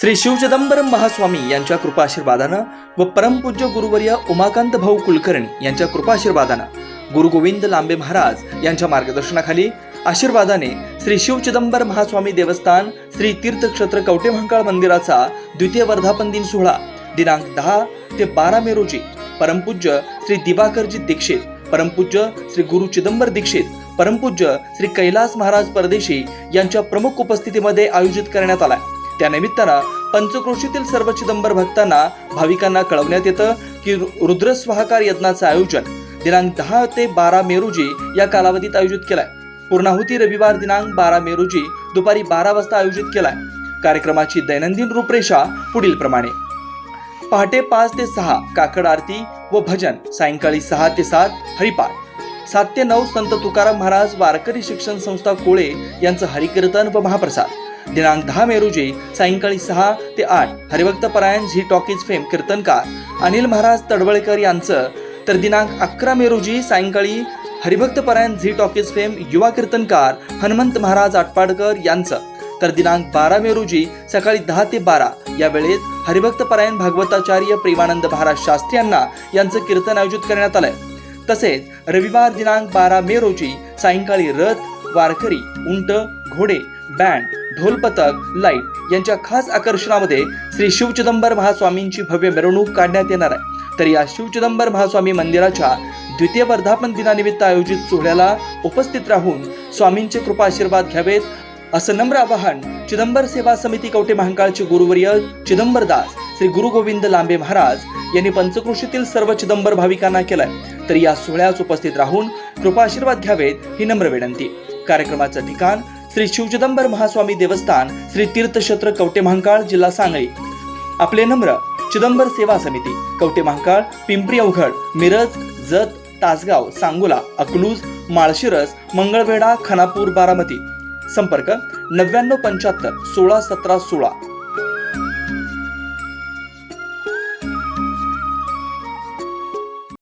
श्री शिवचिदंबरम महास्वामी यांच्या कृपाशीर्वादानं व परमपूज्य गुरुवर्य उमाकांत भाऊ कुलकर्णी यांच्या कृपाशीर्वादानं गुरु गोविंद लांबे महाराज यांच्या मार्गदर्शनाखाली आशीर्वादाने श्री शिवचिदंबर महास्वामी देवस्थान श्री तीर्थक्षेत्र कवटेमहांकाळ मंदिराचा द्वितीय वर्धापन दिन सोहळा दिनांक दहा ते बारा मे रोजी परमपूज्य श्री दिवाकरजी दीक्षित परमपूज्य श्री गुरु चिदंबर दीक्षित परमपूज्य श्री कैलास महाराज परदेशी यांच्या प्रमुख उपस्थितीमध्ये आयोजित करण्यात आला त्यानिमित्तानं पंचक्रोशीतील सर्व चिदंबर भक्तांना भाविकांना कळवण्यात येतं की रु- रुद्रस्वाहाकार यज्ञाचं आयोजन दिनांक दहा ते बारा मे रोजी या कालावधीत आयोजित केलाय. पूर्णाहुती रविवार दिनांक बारा मे रोजी दुपारी बारा वाजता आयोजित केलाय. कार्यक्रमाची दैनंदिन रूपरेषा पुढील प्रमाणे. पहाटे पाच ते सहा काकड आरती व भजन. सायंकाळी सहा ते सात हरिपाठ. सात ते नऊ संत तुकाराम महाराज वारकरी शिक्षण संस्था कोळे यांचं हरिकीर्तन व महाप्रसाद. दिनांक दहा मे रोजी सायंकाळी सहा ते आठ हरिभक्त परायण झी टॉकीज फेम कीर्तनकार अनिल महाराज तडवळेकर यांचं तर दिनांक अकरा मे रोजी सायंकाळी हरिभक्त परायण झी टॉकीज फेम युवा कीर्तनकार हनुमंत महाराज आटपाडकर यांचं तर दिनांक बारा मे रोजी सकाळी दहा ते बारा या वेळेत हरिभक्त परायण भागवताचार्य प्रेमानंद महाराज शास्त्री यांना यांचं कीर्तन आयोजित करण्यात आलंय. तसेच रविवार दिनांक बारा मे रोजी सायंकाळी रथ वारकरी उंट घोडे बँड ढोलपथक लाइट यांच्या खास आकर्षणामध्ये श्री शिवचिदंबर महास्वामींची भव्य मिरवणूक काढण्यात येणार आहे. तर या शिवचिदंबर महास्वामी मंदिराच्या द्वितीय वर्धापन दिनानिमित्त आयोजित सोहळ्याला उपस्थित राहून स्वामींचे कृपा आशीर्वाद घ्यावेत असं नम्र आवाहन चिदंबर सेवा समिती कवटे महांकाळचे गुरुवर्य चिदंबर दास श्री गुरु गोविंद लांबे महाराज यांनी पंचकृषीतील सर्व चिदंबर भाविकांना केलाय. तर या सोहळ्यास उपस्थित राहून कृपा आशीर्वाद घ्यावेत ही नम्र विनंती. कार्यक्रमाचं ठिकाण श्री शिवचिदंबर महास्वामी देवस्थान श्री तीर्थक्षेत्र कवटे महांकाळ जिल्हा सांगली. आपले नम्र चिदंबर सेवा समिती कवटे महांकाळ पिंपरी अवघड मिरज जत तासगाव सांगोला अकलूज माळशिरस मंगळवेढा खानापूर बारामती. संपर्क नव्याण्णव पंच्याहत्तर सोळा सतरा सोळा.